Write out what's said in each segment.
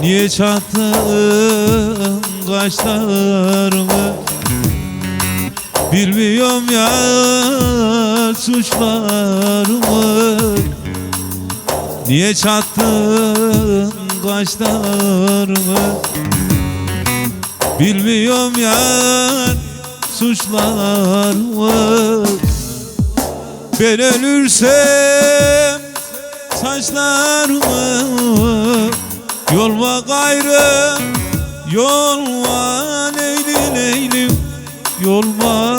Niye çattın kaşlarımı? Bilmiyorum ya suçlarımı. Niye çattın kaşlarımı? Bilmiyorum ya suçlarımı. Ben ölürsem saçlarımı Yolma gayrı Yolma leyli leyli Yolma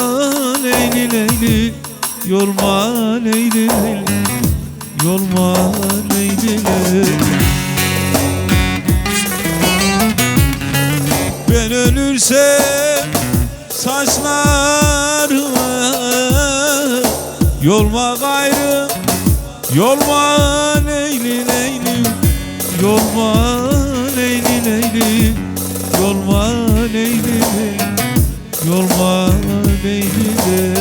leyli leyli Yolma leyli leyli Yolma leyli leyli Ben ölürsem saçlarımı Yolma gayrı Yolma leyli leyli Yolma Yolma leyli leyli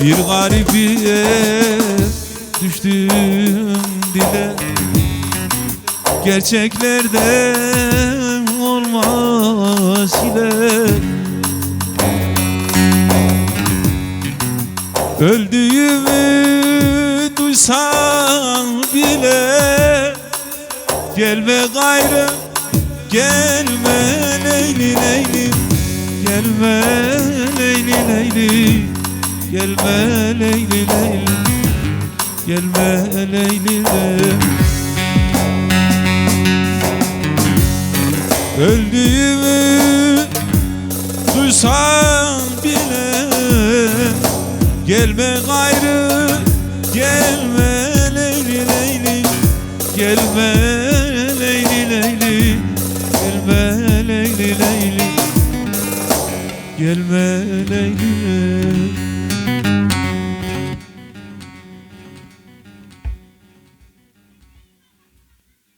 Bir garibiye düştüm dile. Gerçeklerden olmaz ile Öldüğümü duysan bile Gelme gayrı Gelme leyli leyli Gelme leyli leyli Gelme leyli leyli Gelme leyli leyli Öldüğümü duysan bile Gelme gayrı Gelme leyli leyli Gelme leyli leyli Gelme leyli leyli Gelme leyli leyli